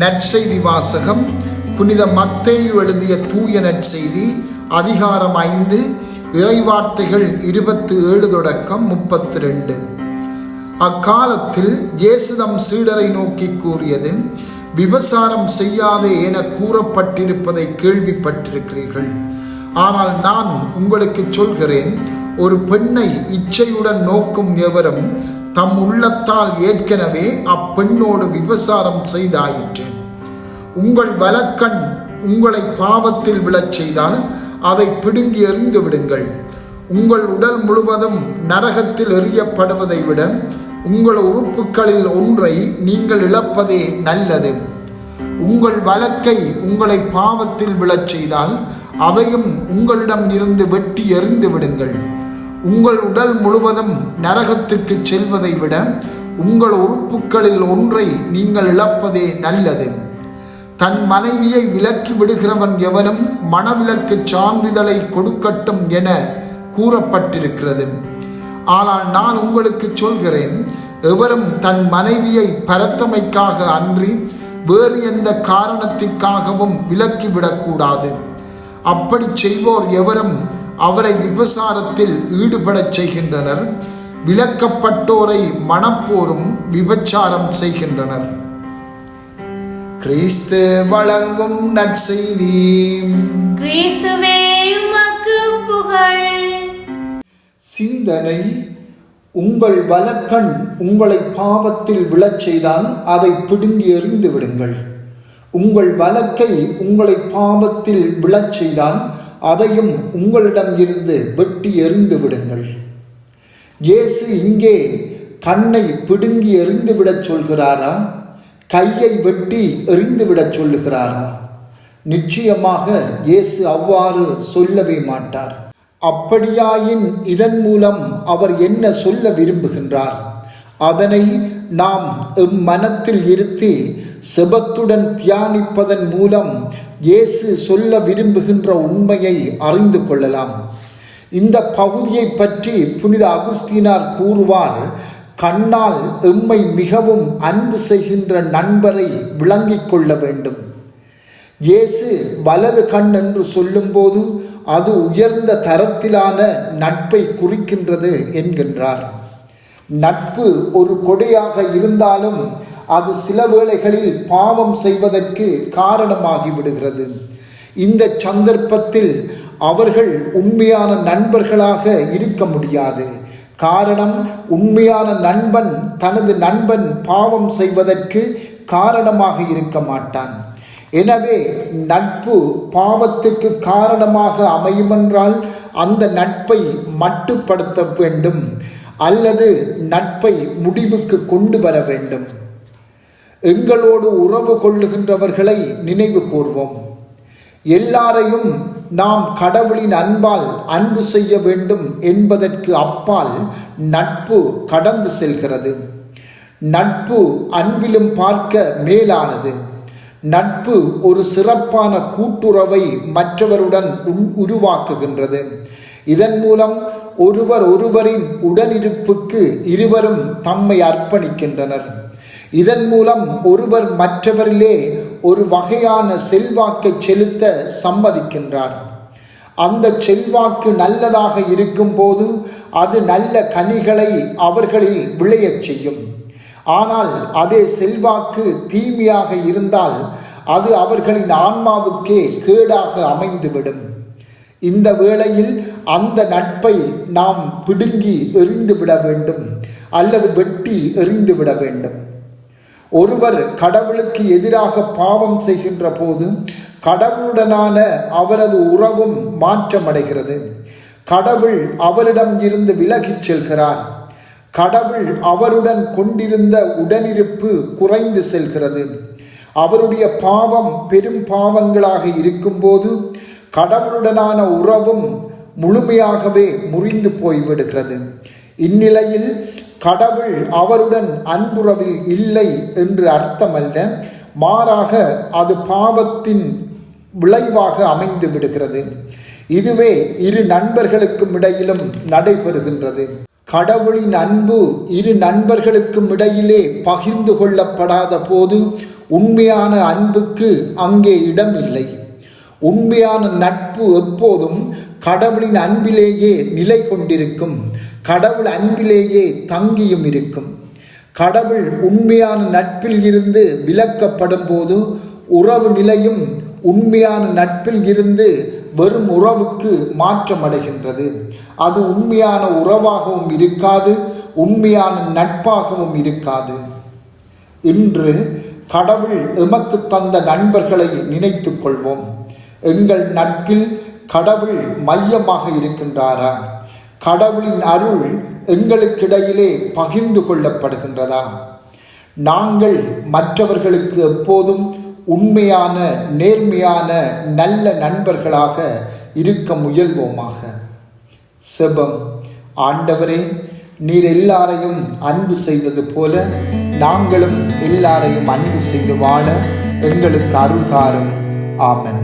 நற்செய்தி வாசகம் புனித மத்தேயு எழுதிய தூய நற்செய்தி அதிகாரம் ஐந்து இறைவார்த்தைகள் இருபத்து ஏழு தொடக்கம் முப்பத்தி ரெண்டு அக்காலத்தில் இயேசுதம் சீடரை நோக்கி கூறியது விபசாரம் செய்யாதே என கூறப்பட்டிருப்பதை கேள்விப்பட்டிருக்கிறீர்கள். ஆனால் நான் உங்களுக்கு சொல்கிறேன் ஒரு பெண்ணை இச்சையுடன் நோக்கும் எவரும் தம் உள்ளத்தால் ஏற்கனவே அப்பெண்ணோடு விபசாரம் செய்தாயிற்று உங்கள் வலக்கண் உங்களை பாவத்தில் விழச் செய்தால் அதை பிடுங்கி எறிந்து விடுங்கள். உங்கள் உடல் முழுவதும் நரகத்தில் எறியப்படுவதை விட உங்கள் உறுப்புகளில் ஒன்றை நீங்கள் இழப்பதே நல்லது. உங்கள் வழக்கை உங்களை பாவத்தில் விழச் செய்தால் அதையும் உங்களிடம் இருந்து வெட்டி எறிந்து விடுங்கள். உங்கள் உடல் முழுவதும் நரகத்துக்கு செல்வதை விட உங்கள் உறுப்புகளில் ஒன்றை நீங்கள் இழப்பதே நல்லது. தன் மனைவியை விலக்கி விடுகிறவன் எவனும் மனவிலக்கு சான்றிதழை கொடுக்கட்டும் என கூறப்பட்டிருக்கிறது. ஆனால் நான் உங்களுக்கு சொல்கிறேன் எவரும் தன் மனைவியை பரத்தமைக்காக அன்றி வேறு எந்த காரணத்திற்காகவும் விலக்கிவிடக்கூடாது அப்படி செய்வோர் எவரும் அவரை விபசாரத்தில் ஈடுபடச் செய்கின்றனர். விலக்கப்பட்டோரை மணப்போரும் விபச்சாரம் செய்கின்றனர். கிறிஸ்து வழங்கும் நற்செய்தி. கிறிஸ்துவே உமக்கு புகழ். சிந்தனை உங்கள் வலக்கண் உங்களை பாவத்தில் விழச் செய்தால் அதை பிடுங்கி எறிந்து விடுங்கள். உங்கள் வலக்கை உங்களை பாவத்தில் விழச் செய்தால் அதையும் உங்களிடம் இருந்து வெட்டி எறிந்து விடுங்கள். இயேசு இங்கே கண்ணை பிடுங்கி எறிந்துவிடச் சொல்கிறாரா? கையை வெட்டி எறிந்துவிடச் சொல்லுகிறாரா? நிச்சயமாக இயேசு அவ்வாறு சொல்லவே மாட்டார். அப்படியாயின் இதன் மூலம் அவர் என்ன சொல்ல விரும்புகின்றார்? அதனை நாம் எம் மனத்தில் இருத்தி செபத்துடன் தியானிப்பதன் மூலம் இயேசு சொல்ல விரும்புகின்ற உண்மையை அறிந்து கொள்ளலாம். இந்த பகுதியை பற்றி புனித அகுஸ்தீனார் கூறுவார் கண்ணால் எம்மை மிகவும் அன்பு செய்கின்ற நண்பரை விளங்கிக் கொள்ள வேண்டும். இயேசு வலது கண் என்று சொல்லும்போது அது உயர்ந்த தரத்திலான நட்பை குறிக்கின்றது என்கின்றார். நட்பு ஒரு கொடையாக இருந்தாலும் அது சில வேளைகளில் பாவம் செய்வதற்கு காரணமாகி விடுகிறது இந்த சந்தர்ப்பத்தில் அவர்கள் உண்மையான நண்பர்களாக இருக்க முடியாது. காரணம் உண்மையான நண்பன் தனது நண்பன் பாவம் செய்வதற்கு காரணமாக இருக்க மாட்டான். எனவே நட்பு பாவத்துக்கு காரணமாக அமையுமென்றால் அந்த நட்பை மட்டுப்படுத்த வேண்டும். அல்லது நட்பை முடிவுக்கு கொண்டு வர வேண்டும். எங்களோடு உறவு கொள்ளுகின்றவர்களை நினைவு கூர்வோம். எல்லாரையும் நாம் கடவுளின் அன்பால் அன்பு செய்ய வேண்டும் என்பதற்கு அப்பால் நட்பு கடந்து செல்கிறது. நட்பு அன்பிலும் பார்க்க மேலானது. நட்பு ஒரு சிறப்பான கூட்டுறவை மற்றவருடன் உருவாக்குகின்றது. இதன் மூலம் ஒருவர் ஒருவரின் உடனிருப்புக்கு இருவரும் தம்மை அர்ப்பணிக்கின்றனர். இதன் மூலம் ஒருவர் மற்றவரிலே ஒரு வகையான செல்வாக்கை செலுத்த சம்மதிக்கின்றார். அந்த செல்வாக்கு நல்லதாக இருக்கும்போது அது நல்ல கனிகளை அவர்களில் விளையச் செய்யும். ஆனால் அதே செல்வாக்கு தீமையாக இருந்தால் அது அவர்களின் ஆன்மாவுக்கே கேடாக அமைந்துவிடும். இந்த வேளையில் அந்த நட்பை நாம் பிடுங்கி எறிந்துவிட வேண்டும். அல்லது வெட்டி எறிந்துவிட வேண்டும். ஒருவர் கடவுளுக்கு எதிராக பாவம் செய்கின்ற போது கடவுளுடனான அவரது உறவும் மாற்றமடைகிறது. கடவுள் அவரிடம் இருந்து விலகிச் செல்கிறார். கடவுள் அவருடன் கொண்டிருந்த உடனிருப்பு குறைந்து செல்கிறது. அவருடைய பாவம் பெரும் பாவங்களாக இருக்கும்போது கடவுளுடனான உறவும் முழுமையாகவே முறிந்து போய்விடுகிறது. இந்நிலையில் கடவுள் அவருடன் அன்புறவில் இல்லை என்று அர்த்தமல்ல. மாறாக அது பாவத்தின் விளைவாக அமைந்து விடுகிறது. இதுவே இரு நண்பர்களுக்கும் இடையிலும் நடைபெறுகின்றது. கடவுளின் அன்பு இரு நண்பர்களுக்கும் இடையிலே பகிர்ந்து கொள்ளப்படாத போது உண்மையான அன்புக்கு அங்கே இடமில்லை. உண்மையான நட்பு எப்போதும் கடவுளின் அன்பிலேயே நிலை கொண்டிருக்கும் கடவுள் அன்பிலேயே தங்கியும் இருக்கும். கடவுள் உண்மையான நட்பில் இருந்து விலக்கப்படும் போது உறவு நிலையும் உண்மையான நட்பில் இருந்து வெறும் உறவுக்கு மாற்றமடைகின்றது. அது உண்மையான உறவாகவும் இருக்காது உண்மையான நட்பாகவும் இருக்காது. இன்று கடவுள் எமக்கு தந்த நண்பர்களை நினைத்துக் கொள்வோம். எங்கள் நட்பில் கடவுள் மையமாக இருக்கின்றாரா? கடவுளின் அருள் எங்களுக்கிடையிலே பகிர்ந்து கொள்ளப்படுகின்றதா? நாங்கள் மற்றவர்களுக்கு எப்போதும் உண்மையான நேர்மையான நல்ல நண்பர்களாக இருக்க முயல்வோமாக. செபம். ஆண்டவரே நீர் எல்லாரையும் அன்பு செய்தது போல நாங்களும் எல்லாரையும் அன்பு செய்து வாழ எங்களுக்கு அருள் தாரும். ஆமன்.